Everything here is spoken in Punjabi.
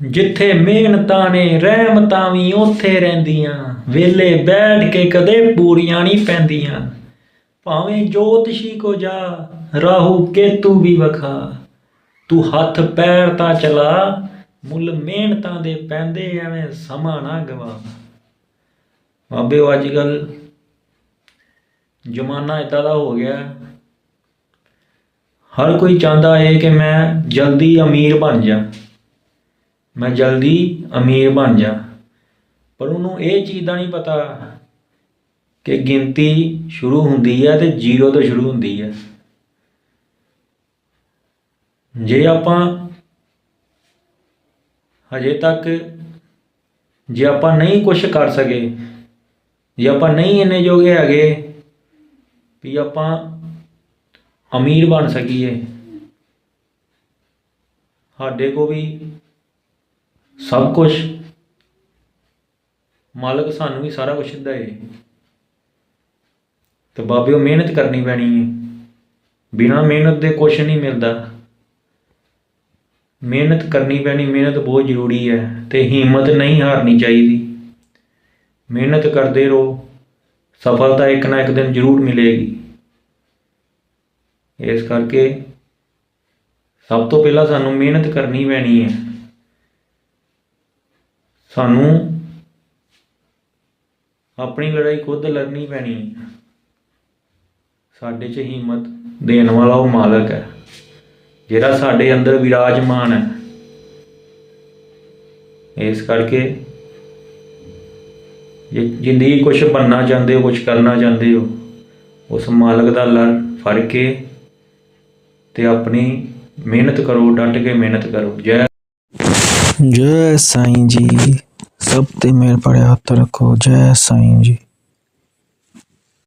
ਜਿੱਥੇ ਮਿਹਨਤਾਂ ਨੇ, ਰਹਿਮਤਾਂ ਵੀ ਉੱਥੇ ਰਹਿੰਦੀਆਂ। ਵੇਲੇ ਬੈਠ ਕੇ ਕਦੇ ਪੂਰੀਆਂ ਨਹੀਂ ਪੈਂਦੀਆਂ। ਭਾਵੇਂ ਜੋਤਸ਼ੀ ਕੋ ਜਾ, ਰਾਹੂ ਕੇਤੂ ਵੀ ਵਖਾ। ਤੂੰ ਹੱਥ ਪੈਰ ਤਾਂ ਚਲਾ, ਮੁੱਲ ਮਿਹਨਤਾਂ ਦੇ ਪੈਂਦੇ ਐਵੇਂ ਸਮਾਂ ਨਾ ਗਵਾ। ਬਾਬੇ ਅੱਜ ਕੱਲ ਜ਼ਮਾਨਾ ਇਦਾਂ ਦਾ ਹੋ ਗਿਆ। ਹਰ ਕੋਈ ਚਾਹੁੰਦਾ ਹੈ ਕਿ ਮੈਂ ਜਲਦੀ ਅਮੀਰ ਬਣ ਜਾ। ਮੈਂ ਜਲਦੀ ਅਮੀਰ ਬਣ ਜਾ। ਪਰ ਉਹਨੂੰ ਇਹ ਚੀਜ਼ ਦਾ ਨਹੀਂ ਪਤਾ ਕਿ ਗਿਣਤੀ ਸ਼ੁਰੂ ਹੁੰਦੀ ਹੈ ਤੇ ਜ਼ੀਰੋ ਤੋਂ ਸ਼ੁਰੂ ਹੁੰਦੀ ਹੈ ਜੇ ਆਪਾਂ ਹਜੇ ਤੱਕ ਜੇ ਆਪਾਂ ਨਹੀਂ ਕੁਝ ਕਰ ਸਕੇ, ਜੇ ਆਪਾਂ ਨਹੀਂ ਇੰਨੇ ਜੋਗੇ ਹੈਗੇ ਵੀ ਆਪਾਂ ਅਮੀਰ ਬਣ ਸਕੀਏ, ਸਾਡੇ ਕੋ ਵੀ ਸਭ ਕੁਝ ਮਾਲਕ ਸਾਨੂੰ ਵੀ ਸਾਰਾ ਕੁਝ ਦਿੰਦਾ ਏ। ਤੇ ਬਾਬਿਓ ਮਿਹਨਤ ਕਰਨੀ ਪੈਣੀ ਹੈ ਬਿਨਾ ਮਿਹਨਤ ਦੇ ਕੁਝ ਨਹੀਂ ਮਿਲਦਾ। ਮਿਹਨਤ ਕਰਨੀ ਪੈਣੀ, ਮਿਹਨਤ ਬਹੁਤ ਜ਼ਰੂਰੀ ਹੈ ਤੇ ਹਿੰਮਤ ਨਹੀਂ ਹਾਰਨੀ ਚਾਹੀਦੀ। ਮਿਹਨਤ ਕਰਦੇ ਰਹੋ, ਸਫਲਤਾ ਇੱਕ ਨਾ ਇੱਕ ਦਿਨ ਜ਼ਰੂਰ ਮਿਲੇਗੀ। ਇਸ ਕਰਕੇ ਸਭ ਤੋਂ ਪਹਿਲਾਂ ਸਾਨੂੰ ਮਿਹਨਤ ਕਰਨੀ ਪੈਣੀ ਹੈ। ਸਾਨੂੰ ਆਪਣੀ ਲੜਾਈ ਖੁਦ ਲੜਨੀ ਪੈਣੀ ਸਾਡੇ 'ਚ ਹਿੰਮਤ ਦੇਣ ਵਾਲਾ ਉਹ ਮਾਲਕ ਹੈ, ਜਿਹੜਾ ਸਾਡੇ ਅੰਦਰ ਵਿਰਾਜਮਾਨ ਹੈ। ਇਸ ਕਰਕੇ ਜੇ ਜ਼ਿੰਦਗੀ ਕੁਝ ਬਣਨਾ ਚਾਹੁੰਦੇ ਹੋ ਕੁਝ ਕਰਨਾ ਚਾਹੁੰਦੇ ਹੋ, ਉਸ ਮਾਲਕ ਦਾ ਲੜ ਫੜ ਕੇ ਤੇ ਆਪਣੀ ਮਿਹਨਤ ਕਰੋ, ਡਟ ਕੇ ਮਿਹਨਤ ਕਰੋ। ਜੈ ਜੈ ਸਾਈਂ ਜੀ। ਸਭ ਤੇ ਮੇਰ ਪੜਿਆ ਹੱਥ ਰੱਖੋ। ਜੈ ਸਾਈਂ ਜੀ।